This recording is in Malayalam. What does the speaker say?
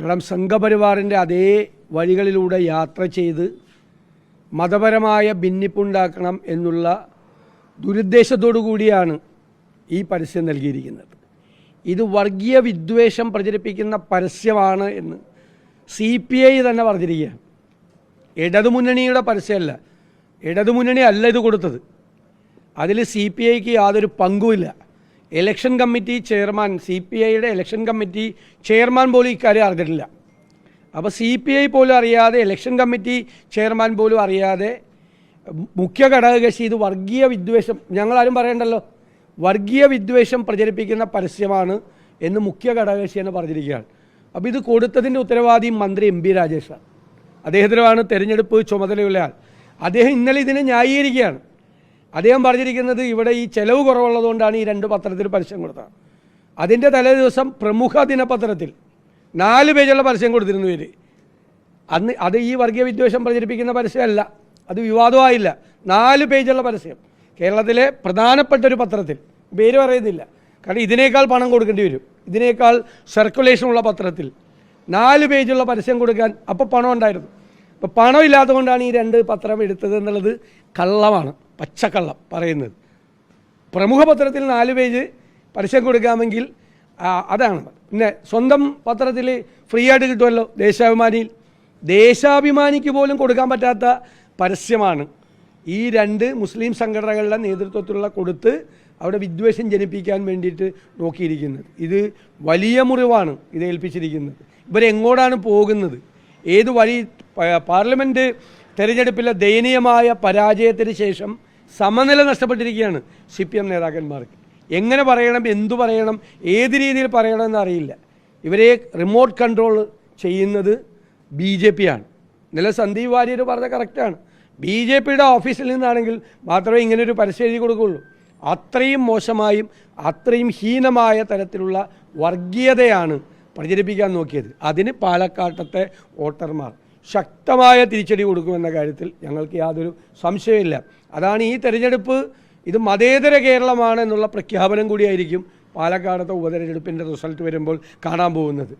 കാരണം സംഘപരിവാറിന്റെ അതേ വഴികളിലൂടെ യാത്ര ചെയ്ത് മതപരമായ ഭിന്നിപ്പുണ്ടാക്കണം എന്നുള്ള ദുരുദ്ദേശത്തോടു കൂടിയാണ് ഈ പരസ്യം നൽകിയിരിക്കുന്നത്. ഇത് വർഗീയ വിദ്വേഷം പ്രചരിപ്പിക്കുന്ന പരസ്യമാണ് എന്ന് സി പി ഐ തന്നെ പറഞ്ഞിരിക്കുകയാണ്. ഇടതുമുന്നണിയുടെ പരസ്യമല്ല ഇടതുമുന്നണി അല്ല ഇത് കൊടുത്തത്. അതിൽ സി പി ഐക്ക് യാതൊരു പങ്കുമില്ല. Election committee chairman C P ഐയുടെ ഇലക്ഷൻ കമ്മിറ്റി ചെയർമാൻ പോലും ഇക്കാര്യം അറിഞ്ഞിട്ടില്ല. അപ്പോൾ സി പി ഐ പോലും അറിയാതെ ഇലക്ഷൻ കമ്മിറ്റി ചെയർമാൻ പോലും അറിയാതെ മുഖ്യ ഘടകകക്ഷി ഇത് വർഗീയ വിദ്വേഷം ഞങ്ങളാരും പറയണ്ടല്ലോ. വർഗീയ വിദ്വേഷം പ്രചരിപ്പിക്കുന്ന പരസ്യമാണ് എന്ന് മുഖ്യ ഘടകകക്ഷി എന്ന് പറഞ്ഞിരിക്കുകയാണ്. അപ്പോൾ ഇത് കൊടുത്തതിന്റെ ഉത്തരവാദി മന്ത്രി എം പി രാജേഷാണ്. അദ്ദേഹത്തിനുമാണ് തെരഞ്ഞെടുപ്പ് ചുമതലയുള്ള ആൾ അദ്ദേഹം ഇന്നലെ ഇതിനെ ന്യായീകരിക്കുകയാണ്. അദ്ദേഹം പറഞ്ഞിരിക്കുന്നത് ഇവിടെ ഈ ചെലവ് കുറവുള്ളതുകൊണ്ടാണ് ഈ രണ്ട് പത്രത്തിൽ പരസ്യം കൊടുത്തത്. അതിന്റെ തലേ ദിവസം പ്രമുഖ ദിനപത്രത്തിൽ നാല് പേജുള്ള പരസ്യം കൊടുത്തിരുന്നു ഇവർ അന്ന് അത് ഈ വർഗീയ വിദ്വേഷം പ്രചരിപ്പിക്കുന്ന പരസ്യമല്ല. അത് വിവാദമായില്ല നാല് പേജുള്ള പരസ്യം. കേരളത്തിലെ പ്രധാനപ്പെട്ട ഒരു പത്രത്തിൽ. പേര് പറയുന്നില്ല. കാരണം ഇതിനേക്കാൾ പണം കൊടുക്കേണ്ടി വരും. ഇതിനേക്കാൾ സർക്കുലേഷനുള്ള പത്രത്തിൽ. നാല് പേജുള്ള പരസ്യം കൊടുക്കാൻ അപ്പോൾ പണം ഉണ്ടായിരുന്നു അപ്പോൾ പണം ഇല്ലാത്തതുകൊണ്ടാണ് ഈ രണ്ട് പത്രം എടുത്തത് എന്നുള്ളത് കള്ളമാണ്. പച്ചക്കള്ളം പറയുന്നത്. പ്രമുഖ പത്രത്തിൽ നാല് പേജ് പരസ്യം കൊടുക്കാമെങ്കിൽ അതാണ്. പിന്നെ സ്വന്തം പത്രത്തിൽ ഫ്രീ ആയിട്ട് കിട്ടുമല്ലോ ദേശാഭിമാനിയിൽ. ദേശാഭിമാനിക്ക് പോലും കൊടുക്കാൻ പറ്റാത്ത പരസ്യമാണ്. ഈ രണ്ട് മുസ്ലിം സംഘടനകളുടെ നേതൃത്വത്തിലുള്ള കൊടുത്ത് അവിടെ വിദ്വേഷം ജനിപ്പിക്കാൻ വേണ്ടിയിട്ട് നോക്കിയിരിക്കുന്നത്. ഇത് വലിയ മുറിവാണ് ഇത് ഏൽപ്പിച്ചിരിക്കുന്നത്. ഇവരെങ്ങോട്ടാണ് പോകുന്നത്? ഏത് വഴി പാർലമെന്റ് തെരഞ്ഞെടുപ്പിലെ ദയനീയമായ പരാജയത്തിന് ശേഷം സമനില നഷ്ടപ്പെട്ടിരിക്കുകയാണ് സി പി എം നേതാക്കന്മാർക്ക്. എങ്ങനെ പറയണം എന്തു പറയണം ഏത് രീതിയിൽ പറയണമെന്ന് അറിയില്ല ഇവരെ റിമോട്ട് കൺട്രോൾ ചെയ്യുന്നത് ബി ജെ പി ആണ് ഇന്നലെ സന്ദീപ് വാര്യർ പറഞ്ഞ കറക്റ്റാണ്. ബി ജെ പിയുടെ ഓഫീസിൽ നിന്നാണെങ്കിൽ മാത്രമേ ഇങ്ങനെ ഒരു പരസ്യം എഴുതി കൊടുക്കുകയുള്ളൂ അത്രയും മോശമായും അത്രയും ഹീനമായ തരത്തിലുള്ള വർഗീയതയാണ് പ്രചരിപ്പിക്കാൻ നോക്കിയത്. അതിന് പാലക്കാട്ടത്തെ വോട്ടർമാർ. ശക്തമായ തിരിച്ചടി കൊടുക്കുമെന്ന കാര്യത്തിൽ ഞങ്ങൾക്ക് യാതൊരു സംശയമില്ല അതാണ് ഈ തെരഞ്ഞെടുപ്പ്. ഇത് മതേതര കേരളമാണ് എന്നുള്ള പ്രഖ്യാപനം കൂടിയായിരിക്കും പാലക്കാടത്തെ ഉപതെരഞ്ഞെടുപ്പിന്റെ റിസൾട്ട് വരുമ്പോൾ കാണാൻ പോകുന്നത്.